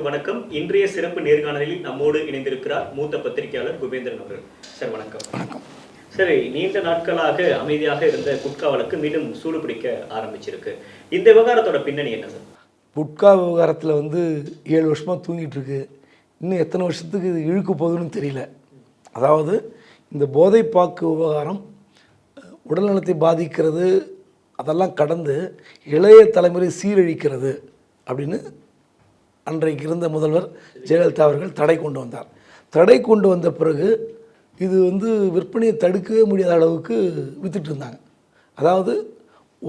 நேயர்களுக்கு வணக்கம். இன்றைய சிறப்பு நேர்காணலில் நம்மோடு இணைந்திருக்கிறார் மூத்த பத்திரிகையாளர் குபேந்திரன் அவர்கள். சார் வணக்கம். வணக்கம். சரி நீண்ட நாட்களாக அமைதியாக இருந்த குட்கா வழக்கு மீண்டும் சூடு பிடிக்க ஆரம்பிச்சிருக்கு. இந்த விவகாரத்தோட பின்னணி என்ன சார்? புட்கா விவகாரத்தில் வந்து ஏழு வருஷமாக தூங்கிட்டு இருக்கு. இன்னும் எத்தனை வருஷத்துக்கு இது இழுக்க போகுதுன்னு தெரியல. அதாவது இந்த போதைப்பாக்கு விவகாரம் அஹ், உடல்நலத்தை பாதிக்கிறது அதெல்லாம் கடந்து இளைய தலைமுறை சீரழிக்கிறது அப்படின்னு அன்றைக்கு இருந்த முதல்வர் ஜெயலலிதா அவர்கள் தடை கொண்டு வந்தார். தடை கொண்டு வந்த பிறகு இது வந்து விற்பனையை தடுக்கவே முடியாத அளவுக்கு வித்துட்டு இருந்தாங்க. அதாவது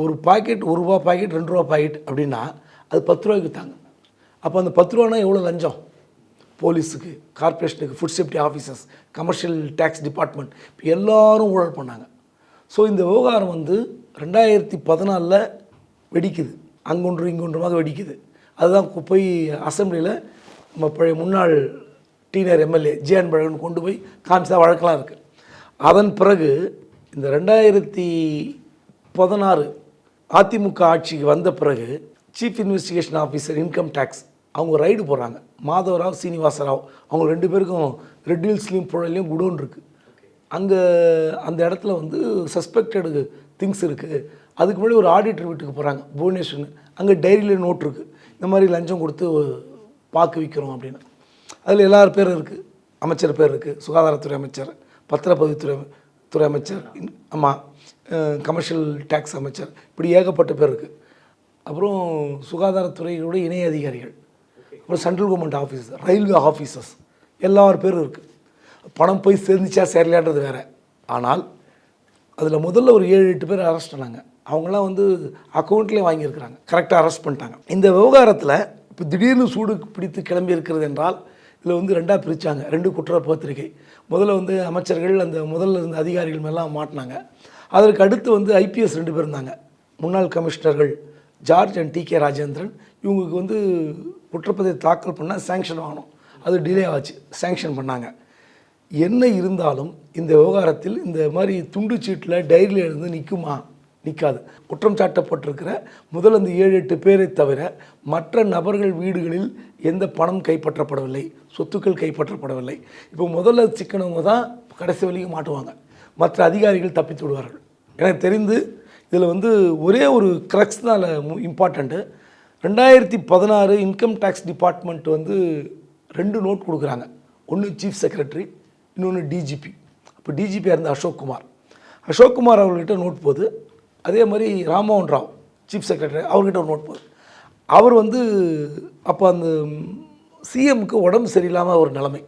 ஒரு பாக்கெட் ஒரு ரூபா பாக்கெட் ரெண்டு ரூபா பாக்கெட் அப்படின்னா அது பத்து ரூபாய்க்கு விற்றாங்க அப்போ அந்த பத்து ரூபானா எவ்வளோ லஞ்சம்? போலீஸுக்கு கார்ப்பரேஷனுக்கு food safety officers commercial tax department இப்போ எல்லாரும் ஊழல் பண்ணாங்க. ஸோ இந்த விவகாரம் வந்து ரெண்டாயிரத்தி பதினாலில் வெடிக்குது. அங்கொன்று இங்கொன்றுமாக வெடிக்குது. அதுதான் கு- போய் அசெம்பிளியில் நம்ம பழைய முன்னாள் டீனர் எம்எல்ஏ ஜே அன்பழகன் கொண்டு போய் காமிச்சா வழக்கெலாம் இருக்குது அதன் பிறகு இந்த ரெண்டாயிரத்தி பதினாறு அதிமுக ஆட்சிக்கு வந்த பிறகு chief investigation officer income tax அவங்க ரைடு போகிறாங்க மாதவராவ் சீனிவாசராவ் அவங்க ரெண்டு பேருக்கும் ரெட் ஹில்ஸ்லேயும் புழலையும் குடோன் இருக்குது அங்கே அந்த இடத்துல வந்து சஸ்பெக்டடு திங்ஸ் இருக்குது அதுக்கு முன்னாடி ஒரு ஆடிட்டர் வீட்டுக்கு போகிறாங்க புவனேஸ்வர்னு. அங்கே டைரியில் நோட் இருக்குது இந்த மாதிரி லஞ்சம் கொடுத்து பாக்கு விற்கிறோம் அப்படின்னு. அதில் எல்லார் பேரும் இருக்குது அமைச்சர் பேர் இருக்குது சுகாதாரத்துறை அமைச்சர் பத்திரப்பதிவுத்துறை துறை அமைச்சர் ஆமாம் கமர்ஷியல் டேக்ஸ் அமைச்சர். இப்படி ஏகப்பட்ட பேர் இருக்குது அப்புறம் சுகாதாரத்துறையோட இணை அதிகாரிகள். அப்புறம் central government officer railway officers எல்லார் பேரும் இருக்குது பணம் போய் சேர்ந்துச்சா சேரலையான்றது வேறு. ஆனால் அதில் முதல்ல ஒரு ஏழு எட்டு பேர் அரெஸ்ட் பண்ணாங்க அவங்களாம் வந்து அக்கௌண்ட்லேயே வாங்கியிருக்கிறாங்க. கரெக்டாக அரெஸ்ட் பண்ணிட்டாங்க. இந்த விவகாரத்தில் இப்போ திடீர்னு சூடு பிடித்து கிளம்பி இருக்கிறது என்றால் இதில் வந்து ரெண்டாக பிரித்தாங்க ரெண்டு குற்ற பத்திரிகை முதல்ல வந்து அமைச்சர்கள் அந்த முதல்ல இருந்த அதிகாரிகள் மேலாம் மாட்டினாங்க. அதற்கு அடுத்து வந்து ஐபிஎஸ் ரெண்டு பேர் இருந்தாங்க. முன்னாள் கமிஷனர்கள் George and T K Rajendran. இவங்களுக்கு வந்து குற்றப்பதிவை தாக்கல் பண்ணால் சேங்ஷன் வாங்கணும். அது டிலே ஆச்சு. சேங்ஷன் பண்ணாங்க. என்ன இருந்தாலும் இந்த விவகாரத்தில் இந்த மாதிரி துண்டு சீட்டில் டைரியில் இருந்து நிற்குமா நிற்காது குற்றம் சாட்டப்பட்டிருக்கிற முதல் அந்த ஏழு எட்டு பேரை தவிர மற்ற நபர்கள் வீடுகளில் எந்த பணம் கைப்பற்றப்படவில்லை சொத்துக்கள் கைப்பற்றப்படவில்லை. இப்போ முதல்ல சிக்கனவங்க தான் கடைசி வரைக்கும் மாட்டுவாங்க. மற்ற அதிகாரிகள் தப்பித்து விடுவார்கள். எனக்கு தெரிந்து இதில் வந்து ஒரே ஒரு கிரக்ஸ் தான் இம்பார்ட்டண்ட்டு ரெண்டாயிரத்தி பதினாறு இன்கம் டேக்ஸ் டிபார்ட்மெண்ட் வந்து ரெண்டு நோட் கொடுக்குறாங்க. ஒன்று சீஃப் செக்ரட்டரி இன்னொன்று டிஜிபி அப்போ டிஜிபியாக இருந்த அசோக் குமார். அசோக் குமார் அவர்கிட்ட நோட் போகுது. அதே மாதிரி ராம்மோகன் ராவ் சீஃப் செக்ரட்டரி அவர்கிட்ட ஒரு நோட் போகுது அவர் வந்து அப்போ அந்த சிஎம்க்கு உடம்பு சரியில்லாமல் ஒரு நிலைமை.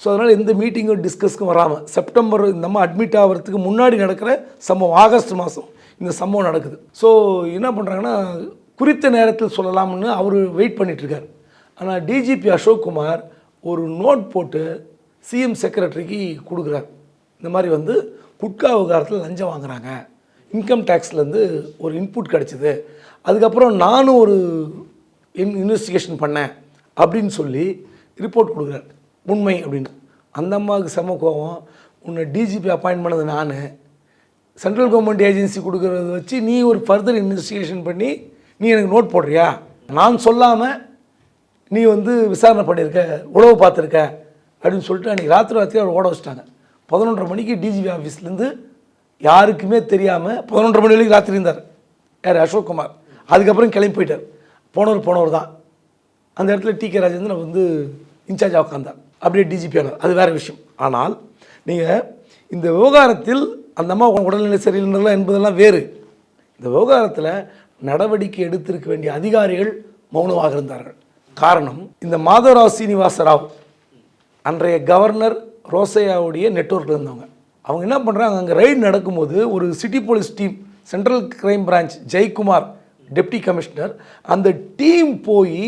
ஸோ அதனால் எந்த மீட்டிங்கும் டிஸ்கஸ்க்கும் வராமல் செப்டம்பர் இந்த அம்மா அட்மிட் ஆகிறதுக்கு முன்னாடி நடக்கிற சம்பவம் ஆகஸ்ட் மாதம் இந்த சம்பவம் நடக்குது. ஸோ என்ன பண்ணுறாங்கன்னா குறித்த நேரத்தில் சொல்லலாம்னு அவர் வெயிட் பண்ணிகிட்ருக்கார் ஆனால் டிஜிபி அசோக் குமார் ஒரு நோட் போட்டு சிஎம் செக்ரட்டரிக்கு கொடுக்குறார். இந்த மாதிரி வந்து குட்கா விவகாரத்தில் லஞ்சம் வாங்குகிறாங்க இன்கம் டேக்ஸ்லேருந்து ஒரு இன்புட் கிடச்சிது. அதுக்கப்புறம் நானும் ஒரு இன் இன்வெஸ்டிகேஷன் பண்ணேன் அப்படின்னு சொல்லி ரிப்போர்ட் கொடுக்குறாரு உண்மை அப்படின்னு. அந்த அம்மாவுக்கு செம கோவம். உன்னை டிஜிபி அப்பாயின்ட் பண்ணது நான். சென்ட்ரல் கவர்மெண்ட் ஏஜென்சி கொடுக்குறத வச்சு நீ ஒரு ஃபர்தர் இன்வெஸ்டிகேஷன் பண்ணி நீ எனக்கு நோட் போடுறியா? நான் சொல்லாமல் நீ வந்து விசாரணை பண்ணியிருக்க உழவு பார்த்துருக்க அப்படின்னு சொல்லிட்டு அன்றைக்கி ராத்திரி ராத்திரி அவர் ஓட வச்சிட்டாங்க. பதினொன்றரை மணிக்கு டிஜிபி ஆஃபீஸ்லேருந்து யாருக்குமே தெரியாமல் பதினொன்றரை மணி வரைக்கும் ராத்திரி இருந்தார் யார்? அசோக் குமார் அதுக்கப்புறம் கிளம்பி போயிட்டார். போனவர் போனவர் தான். அந்த இடத்துல டி கே ராஜேந்திரன் வந்து இன்சார்ஜாக உட்காந்தார் அப்படியே டிஜிபி ஆனார். அது வேறு விஷயம். ஆனால் நீங்கள் இந்த விவகாரத்தில் அந்த அம்மா உடல்நிலை சரியில்லை என்பதெல்லாம் வேறு. இந்த விவகாரத்தில் நடவடிக்கை எடுத்திருக்க வேண்டிய அதிகாரிகள் மௌனமாக இருந்தார்கள். காரணம் இந்த மாதவராவ் சீனிவாச ராவ் அன்றைய கவர்னர் ரோசையாவுடைய நெட்ஒர்க்கில் இருந்தவங்க. அவங்க என்ன பண்ணுறாங்க அங்கே ரைடு நடக்கும்போது ஒரு city police team central crime branch Jaikumar deputy commissioner அந்த டீம் போய்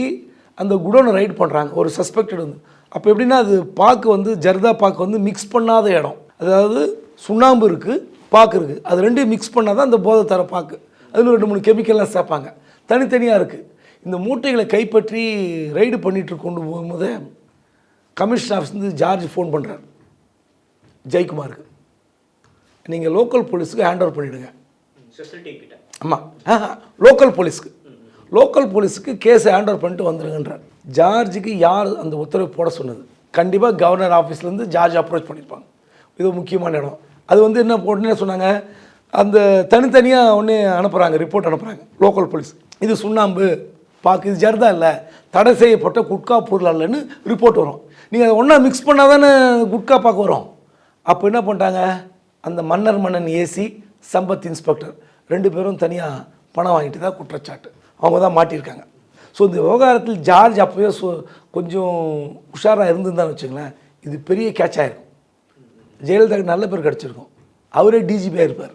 அந்த குடோனை ரைட் பண்ணுறாங்க ஒரு சஸ்பெக்டட் வந்து. அப்போ எப்படின்னா அது பாக்கு வந்து ஜர்தா பாக்கு வந்து மிக்ஸ் பண்ணாத இடம். அதாவது சுண்ணாம்பு இருக்குது பாக்கு இருக்குது அது ரெண்டையும் மிக்ஸ் பண்ணால் தான் அந்த போதை தர பாக்கு அதில் ரெண்டு மூணு கெமிக்கல்லாம் சேர்ப்பாங்க. தனித்தனியாக இருக்குது இந்த மூட்டைகளை கைப்பற்றி ரைடு பண்ணிட்டு கொண்டு போகும்போது கமிஷன் ஆஃபீஸ்லேருந்து ஜார்ஜ் ஃபோன் பண்ணுறார் ஜெயக்குமாருக்கு. நீங்கள் லோக்கல் போலீஸுக்கு ஹேண்ட் ஓவர் பண்ணிவிடுங்க ஆமாம் லோக்கல் போலீஸ்க்கு லோக்கல் போலீஸுக்கு கேஸை ஹேண்ட் ஓவர் பண்ணிட்டு வந்துருங்கன்றார். ஜார்ஜுக்கு யார் அந்த உத்தரவு போட சொன்னது? கண்டிப்பாக கவர்னர் ஆஃபீஸ்லேருந்து ஜார்ஜ் அப்ரோச் பண்ணியிருப்பாங்க இது முக்கியமான இடம். அது வந்து என்ன உடனே சொன்னாங்க? அந்த தனித்தனியாக ஒன்று அனுப்புகிறாங்க ரிப்போர்ட் அனுப்புகிறாங்க லோக்கல் போலீஸ் இது சுண்ணாம்பு பாக்கு இது ஜர்தா இல்லை. தடை செய்யப்பட்ட குட்கா பொருள் அல்லன்னு ரிப்போர்ட் வரும். நீங்கள் அதை ஒன்றா மிக்ஸ் பண்ணால் தானே குட்கா பாக்கு வரும். அப்போ என்ன பண்ணிட்டாங்க? அந்த மன்னர் மன்னன் ஏசி சம்பத் இன்ஸ்பெக்டர். ரெண்டு பேரும் தனியாக பணம் வாங்கிட்டு தான் குற்றச்சாட்டு. அவங்க தான் மாட்டியிருக்காங்க. ஸோ இந்த விவகாரத்தில் ஜார்ஜ் அப்போவே சொ கொஞ்சம் உஷாராக இருந்திருந்தான்னு வச்சுங்களேன் இது பெரிய கேட்ச் ஆகிருக்கும் ஜெயலலிதாவுக்கு நல்ல பேர் கிடச்சிருக்கும். அவரே டிஜிபியாக இருப்பார்.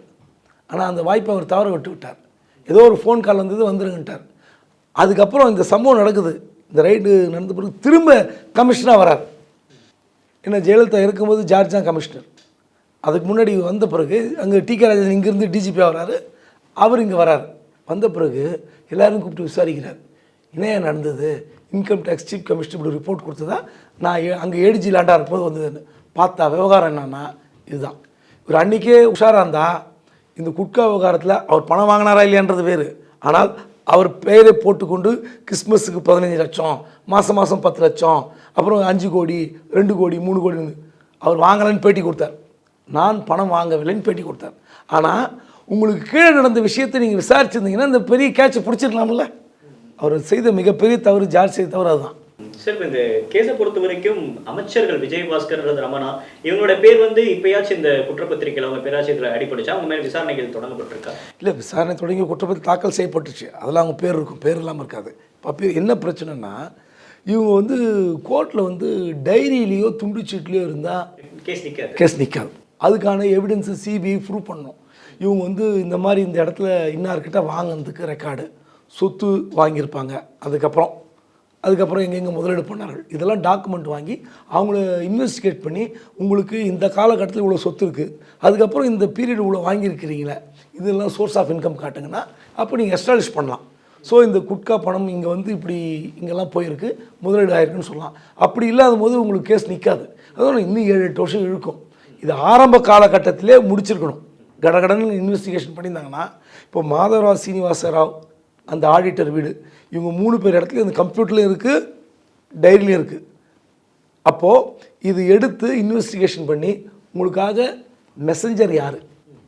ஆனால் அந்த வாய்ப்பை அவர் தவற விட்டு விட்டார். ஏதோ ஒரு ஃபோன் கால் வந்தது வந்துருங்கன்ட்டார். அதுக்கப்புறம் இந்த சம்பவம் நடக்குது. இந்த ரைடு நடந்த பிறகு திரும்ப கமிஷனாக வரார். ஏன்னா ஜெயலலிதா இருக்கும்போது ஜார்ஜ் தான் கமிஷனர் அதுக்கு முன்னாடி வந்த பிறகு அங்கே டி கே ராஜன் இங்கேருந்து டிஜிபியாக வராரு அவர் இங்கே வரார். வந்த பிறகு எல்லோரும் கூப்பிட்டு விசாரிக்கிறார். இணையம் நடந்தது? இன்கம் டேக்ஸ் சீஃப் கமிஷனர் இப்படி ரிப்போர்ட் கொடுத்ததா? நான் ஏ- அங்கே ஏடிஜி லேண்டாக இருக்கும்போது வந்ததுன்னு. பார்த்தா விவகாரம் என்னன்னா இதுதான். இவர் அன்றைக்கே உஷாராக இருந்தால் இந்த குட்கா விவகாரத்தில் அவர் பணம் வாங்கினாரா இல்லையான்றது வேறு. ஆனால் அவர் பெயரை போட்டுக்கொண்டு கிறிஸ்மஸுக்கு பதினஞ்சு லட்சம் மாதம் மாதம் பத்து லட்சம் அப்புறம் அஞ்சு கோடி ரெண்டு கோடி மூணு கோடின்னு அவர் வாங்கலைன்னு பேட்டி கொடுத்தார். நான் பணம் வாங்கவில்லைன்னு பேட்டி கொடுத்தார். ஆனால் உங்களுக்கு கீழே நடந்த விஷயத்தை நீங்கள் விசாரிச்சிருந்தீங்கன்னா இந்த பெரிய கேட்சை பிடிச்சிருக்கலாம்ல அவர் செய்த மிகப்பெரிய தவறு ஜார்ஜ் செய்த தவறு அதுதான். சார் இந்த கேஸை பொறுத்த வரைக்கும் அமைச்சர்கள் விஜயபாஸ்கர் அல்லது ரமணா இவங்களோட பேர் வந்து இப்பயாச்சும் இந்த குற்றப்பத்திரிகையில் அவங்க பேராச்சும் இதில் அடிபட்டுச்சா? அவங்க மேல விசாரணைகள் தொடங்கப்பட்டிருக்கா? இல்லை விசாரணை தொடங்கி குற்றப்பத்தி தாக்கல் செய்யப்பட்டுச்சு. அதெல்லாம் அவங்க பேர் இருக்கும் பேர் இல்லாமல் இருக்காது. இப்போ என்ன பிரச்சனைனா இவங்க வந்து கோர்ட்டில் வந்து டைரியிலையோ துண்டுச்சீட்லேயோ இருந்தால் கேஸ் நிக்காது. கேஸ் நிற்காது அதுக்கான எவிடன்ஸு சிபிஐ ப்ரூவ் பண்ணணும் இவங்க வந்து இந்த மாதிரி இந்த இடத்துல இன்னார்கிட்ட வாங்கினதுக்கு ரெக்கார்டு சொத்து வாங்கியிருப்பாங்க. அதுக்கப்புறம் அதுக்கப்புறம் எங்கெங்கே முதலீடு பண்ணார்கள். இதெல்லாம் டாக்குமெண்ட் வாங்கி அவங்கள இன்வெஸ்டிகேட் பண்ணி உங்களுக்கு இந்த காலகட்டத்தில் இவ்வளோ சொத்து இருக்குது அதுக்கப்புறம் இந்த பீரியட் இவ்வளோ வாங்கியிருக்கிறீங்களே இதெல்லாம் சோர்ஸ் ஆஃப் இன்கம் காட்டுங்கன்னா அப்போ நீங்கள் எஸ்டாலிஷ் பண்ணலாம். ஸோ இந்த குட்கா பணம் இங்கே வந்து இப்படி இங்கெல்லாம் போயிருக்கு முதலீடு ஆயிருக்குன்னு சொல்லலாம். அப்படி இல்லாத போது உங்களுக்கு கேஸ் நிற்காது அதோட இன்னும் ஏழு எட்டு வருஷம் இழுக்கும். இது ஆரம்ப காலகட்டத்திலே முடிச்சிருக்கணும். கடகடன் இன்வெஸ்டிகேஷன் பண்ணியிருந்தாங்கன்னா இப்போ மாதவராவ் சீனிவாச ராவ் அந்த ஆடிட்டர் வீடு இவங்க மூணு பேர் இடத்துல இந்த கம்ப்யூட்டர்லையும் இருக்குது டைரிலையும் இருக்குது அப்போது இது எடுத்து இன்வெஸ்டிகேஷன் பண்ணி உங்களுக்காக மெசஞ்சர் யார்?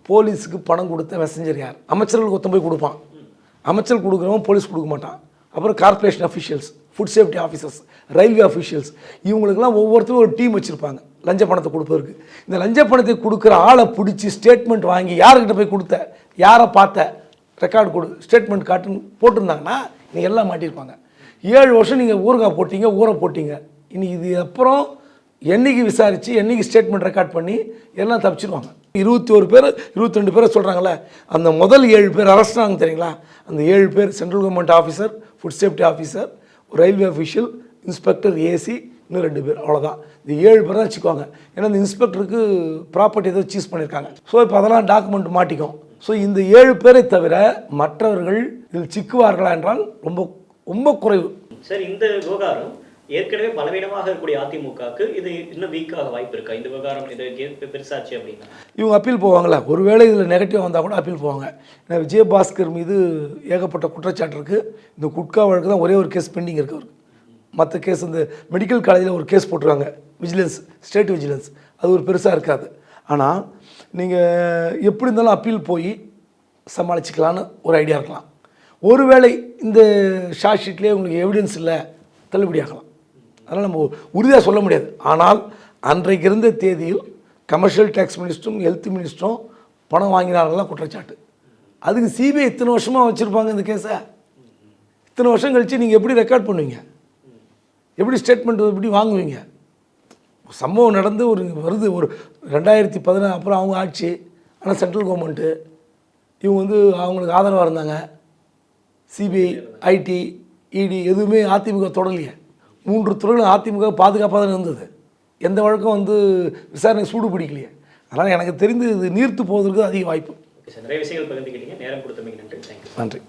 போலீஸுக்கு பணம் கொடுத்த மெசஞ்சர் யார்? அமைச்சர்களுக்கு ஒத்தம் போய் கொடுப்பான். அமைச்சர் கொடுக்குறவன் போலீஸ் கொடுக்க மாட்டான். அப்புறம் corporation officials food safety officers railway officials இவங்களுக்கெல்லாம் ஒவ்வொருத்தரும் ஒரு டீம் வச்சுருப்பாங்க. லஞ்ச பணத்தை கொடுப்பதற்கு. இந்த லஞ்ச பணத்தை கொடுக்குற ஆளை பிடிச்சி ஸ்டேட்மெண்ட் வாங்கி யாருக்கிட்ட போய் கொடுத்த? யாரை பார்த்த? ரெக்கார்டு கொடு. ஸ்டேட்மெண்ட் காட்டுன்னு போட்டிருந்தாங்கன்னா நீங்கள் எல்லாம் மாட்டியிருப்பாங்க. ஏழு வருஷம் நீங்கள் ஊறுகாய் போட்டீங்க ஊரை போட்டீங்க. இனி இது அப்புறம் என்னைக்கு விசாரித்து என்னைக்கு ஸ்டேட்மெண்ட் ரெக்கார்ட் பண்ணி எல்லாம் தப்பிச்சிருவாங்க. இருபத்தி ஒரு பேர் இருபத்தி ரெண்டு பேரை சொல்கிறாங்களே அந்த முதல் ஏழு பேர் அரெஸ்ட் ஆனாங்க தெரியுங்களா? அந்த ஏழு பேர் central government officer food safety officer railway official inspector AC இன்னும் ரெண்டு பேர் அவ்வளோதான் இந்த ஏழு பேர் தான் வச்சுக்குவாங்க. ஏன்னா இந்த இன்ஸ்பெக்டருக்கு ப்ராப்பர்ட்டி ஏதோ சீஸ் பண்ணியிருக்காங்க. ஸோ இப்போ அதெல்லாம் டாக்குமெண்ட் மாட்டிக்கும். ஸோ இந்த ஏழு பேரை தவிர மற்றவர்கள் இதில் சிக்குவார்களா என்றால் ரொம்ப ரொம்ப குறைவு. சார் இந்த விவகாரம் ஏற்கனவே பலவீனமாக இருக்கக்கூடிய அதிமுகவுக்கு இது இன்னும் வீக்காக வாய்ப்பு இருக்கா? இந்த விவகாரம் இது பெருசாச்சு அப்படின்னா? இவங்க அப்பீல் போவாங்களா? ஒருவேளை இதில் நெகட்டிவ் வந்தால் கூட அப்பீல் போவாங்க. ஏன்னா விஜயபாஸ்கர் மீது ஏகப்பட்ட குற்றச்சாட்டு இருக்குது இந்த குட்கா வழக்கு தான் ஒரே ஒரு கேஸ் பெண்டிங் இருக்கு அவருக்கு. மற்ற கேஸ் இந்த மெடிக்கல் காலேஜில் ஒரு கேஸ் போட்டிருக்காங்க. விஜிலன்ஸ் ஸ்டேட் விஜிலன்ஸ் அது ஒரு பெருசாக இருக்காது. ஆனால் நீங்கள் எப்படி இருந்தாலும் அப்பீல் போய் சமாளிச்சுக்கலான்னு ஒரு ஐடியா இருக்கலாம். ஒருவேளை இந்த ஷார்ட் ஷீட்லேயே உங்களுக்கு எவிடன்ஸ் இல்லை தள்ளுபடி ஆகலாம். அதனால் நம்ம உறுதியாக சொல்ல முடியாது. ஆனால் அன்றைக்கு இருந்த தேதியில் கமர்ஷியல் டேக்ஸ் மினிஸ்டரும் ஹெல்த் மினிஸ்டரும் பணம் வாங்கினார்கள்லாம் குற்றச்சாட்டு. அதுக்கு சிபிஐ இத்தனை வருஷமாக வச்சுருப்பாங்க இந்த கேஸை இத்தனை வருஷம் கழித்து நீங்கள் எப்படி ரெக்கார்ட் பண்ணுவீங்க? எப்படி ஸ்டேட்மெண்ட் எப்படி வாங்குவீங்க? சம்பவம் நடந்து ஒரு வருது ஒரு ரெண்டாயிரத்தி பதினா அப்புறம் அவங்க ஆட்சி ஆனால் சென்ட்ரல் கவர்மெண்ட்டு இவங்க வந்து அவங்களுக்கு ஆதரவாக இருந்தாங்க. சிபிஐ ஐடி இடி எதுவுமே அதிமுக தொடரலையே மூன்று துறைகளும் அதிமுக பாதுகாப்பாக தான் இருந்தது. எந்த வழக்கம் வந்து விசாரணை சூடு பிடிக்கலையே. அதனால் எனக்கு தெரிந்து இது நீர்த்து போவதற்கு அதிக வாய்ப்பு. நிறைய விஷயங்கள் பகிர்ந்துக்கிட்டீங்க. நேரம் கொடுத்தமைக்கு நன்றி. நன்றி.